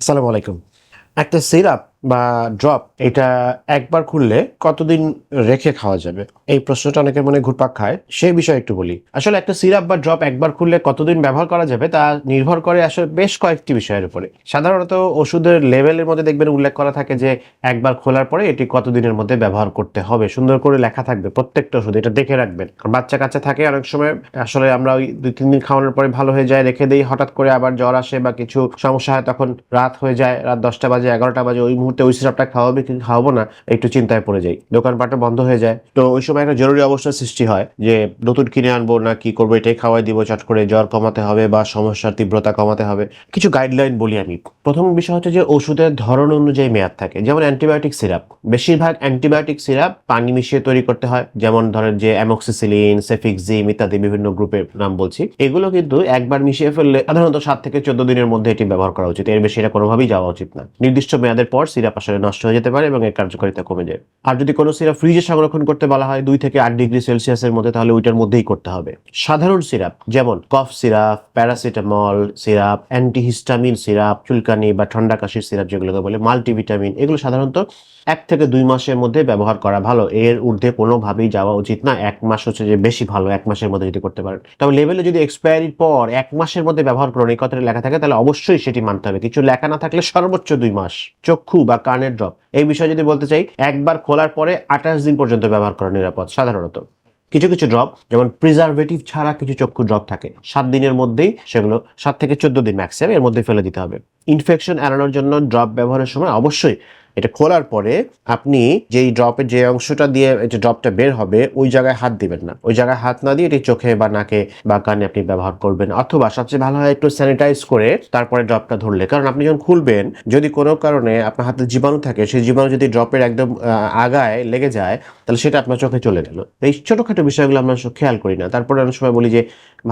আসসালামু আলাইকুম। একটা সিরাপ বা ড্রপ এটা একবার খুললে কতদিন রেখে খাওয়া যাবে? এই প্রশ্নটা অনেকের মনে ঘুরপাক খায়। সেই বিষয়ে একটু বলি। আসলে একটা সিরাপ বা ড্রপ একবার খুললে কতদিন ব্যবহার করা যাবে তা নির্ভর করে আসলে বেশ কয়েকটি বিষয়ের উপরে। সাধারণত ওষুধের লেভেলের মধ্যে দেখবেন উল্লেখ করা থাকে যে একবার খোলার পরে এটি কতদিনের মধ্যে ব্যবহার করতে হবে। সুন্দর করে লেখা থাকবে প্রত্যেকটা ওষুধ, এটা দেখে রাখবেন। বাচ্চা কাচ্চা থাকে অনেক সময়, আসলে আমরা ওই দুই, তিন দিন খাওয়ানোর পরে ভালো হয়ে যায়, রেখে দিই, হঠাৎ করে আবার জ্বর আসে বা কিছু সমস্যা হয়, তখন রাত হয়ে যায়, রাত দশটা বাজে, এগারোটা বাজে, ওই মুহূর্তে ওই সিরাপটা খাওয়াবে কি খাওয়াবো না, একটু চিন্তায় পড়ে যাই। দোকানপাটও বন্ধ হয়ে যায়। তো ওই সময় একটা জরুরি অবস্থার সৃষ্টি হয় যে, নতুন কিনে আনব না কি করব, এটাই খাওয়াই দিব, চট করে জ্বর কমাতে হবে বা সমস্যার তীব্রতা কমাতে হবে। কিছু গাইডলাইন বলি আমি। প্রথম বিষয় হচ্ছে যে, ওষুধের ধরন অনুযায়ী মেয়াদ থাকে। যেমন অ্যান্টিবায়োটিক সিরাপ বেশিরভাগ অ্যান্টিবায়োটিক সিরাপ পানি মিশিয়ে তৈরি করতে হয়। যেমন ধরেন যে অ্যামোক্সিসিলিন সেফিক্সিম ইত্যাদি বিভিন্ন গ্রুপের নাম বলছি। এগুলো কিন্তু একবার মিশিয়ে ফেললে সাধারণত সাত থেকে চোদ্দ দিনের মধ্যে এটি ব্যবহার করা উচিত। এর বেশি এটা কোনোভাবেই যাওয়া উচিত না। নির্দিষ্ট মেয়াদের পর সিরাপ আসলে নষ্ট হয়ে যেতে পারে এবং এর কার্যকারিতা কমে যায়। আর যদি কোনো সিরাপ ফ্রিজে সংরক্ষণ করতে বলা হয় দুই থেকে আট ডিগ্রি সেলসিয়াসের মধ্যে, তাহলে ওইটার মধ্যেই করতে হবে। সাধারণ সিরাপ যেমন cough syrup, paracetamol syrup, antihistamine syrup, চুলকানি বা ঠান্ডা কাশির সিরাপ যেগুলোকে বলে মাল্টিভিটামিন, এগুলো সাধারণত এক থেকে দুই মাসের মধ্যে ব্যবহার করা ভালো। এর ঊর্ধ্বে কোনোভাবেই যাওয়া উচিত না। এক মাস হচ্ছে যে বেশি ভালো এক মাসের মধ্যে যদি করতে পারেন। তবে লেভেলে যদি এক্সপায়ারির পর এক মাসের মধ্যে ব্যবহার করুন, এই কথাটা লেখা থাকে, তাহলে অবশ্যই সেটি মানতে হবে। কিছু লেখা না থাকলে সর্বোচ্চ দুই মাস। চক্ষু বা কানের ড্রপ। এই বিষয়ে যদি বলতে চাই, একবার খোলার পরে আঠাশ দিন পর্যন্ত ব্যবহার করা নিরাপদ, সাধারণত। কিছু কিছু ড্রপ, যেমন প্রিজারভেটিভ ছাড়া কিছু চক্ষু ড্রপ থাকে। সাত দিনের মধ্যেই সেগুলো, সাত থেকে চোদ্দ দিন ম্যাক্সিমাম এর মধ্যে ফেলে দিতে হবে। ইনফেকশন এড়ানোর জন্য ড্রপ ব্যবহারের সময় অবশ্যই এটা খোলার পরে আপনি যেই ড্রপের যে অংশটা দিয়ে যে ড্রপটা বের হবে, ওই জায়গায় হাত দিবেন না। ওই জায়গায় হাত না দিয়ে এটি চোখে বা নাকে বা কানে আপনি ব্যবহার করবেন। অথবা সবচেয়ে ভালো হয় একটু স্যানিটাইজ করে তারপরে ড্রপটা ধরলে। কারণ আপনি যখন খুলবেন, যদি কোনো কারণে আপনার হাতে জীবাণু থাকে, সেই জীবাণু যদি ড্রপের একদম আগায় লেগে যায়, তাহলে সেটা আপনার চোখে চলে গেল। এই ছোটখাটো বিষয়গুলো আমরা খেয়াল করি না। তারপরে অনেক সময় বলি যে,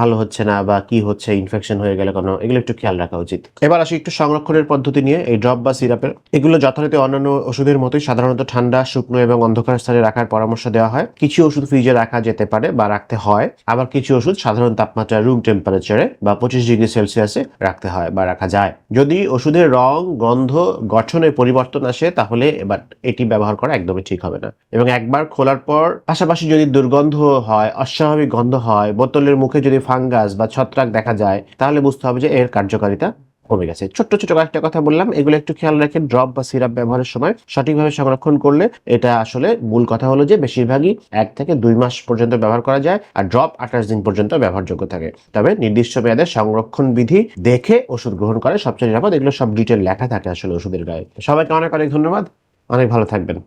ভালো হচ্ছে না বা কি হচ্ছে ইনফেকশন হয়ে গেলে কোনো? এগুলো একটু খেয়াল রাখা উচিত। এবার আসি একটু সংরক্ষণের পদ্ধতি নিয়ে। এই ড্রপ বা সিরাপের এগুলো যথারীতি অন্যান্য ওষুধের মতোই সাধারণত ঠান্ডা, শুকনো এবং অন্ধকার স্থানে রাখার পরামর্শ দেওয়া হয়। কিছু ওষুধ ফ্রিজে রাখা যেতে পারে বা রাখতে হয়। আবার কিছু ওষুধ সাধারণ তাপমাত্রা রুম টেম্পারেচারে বা পঁচিশ ডিগ্রি সেলসিয়াসে রাখতে হয় বা রাখা যায়। যদি ওষুধের রং, গন্ধ গঠনে পরিবর্তন আসে, তাহলে এবার এটি ব্যবহার করা একদমই ঠিক হবে না। এবং একবার খোলার পর, পাশাপাশি যদি দুর্গন্ধ হয়, অস্বাভাবিক গন্ধ হয়, বোতলের মুখে যদি ফাঙ্গাস বা ছত্রাক দেখা যায়, তাহলে বুঝতে হবে যে এর কার্যকারিতা কমে গেছে। ছোট্ট ছোট কয়েকটা কথা বললাম। এগুলো একটু খেয়াল রাখেন, ড্রপ বা সিরাপ ব্যবহারের সময় সঠিকভাবে সংরক্ষণ করলে এটা আসলে মূল কথা হলো যে বেশিরভাগই এক থেকে দুই মাস পর্যন্ত ব্যবহার করা যায় আর ড্রপ আঠাশ দিন পর্যন্ত ব্যবহারযোগ্য থাকে। তবে নির্দিষ্ট মেয়াদে সংরক্ষণ বিধি দেখে ওষুধ গ্রহণ করে, সবচেয়ে নিরাপদ। এগুলো সব ডিটেল লেখা থাকে আসলে ওষুধের গায়ে। সবাইকে অনেক অনেক ধন্যবাদ। অনেক ভালো থাকবেন।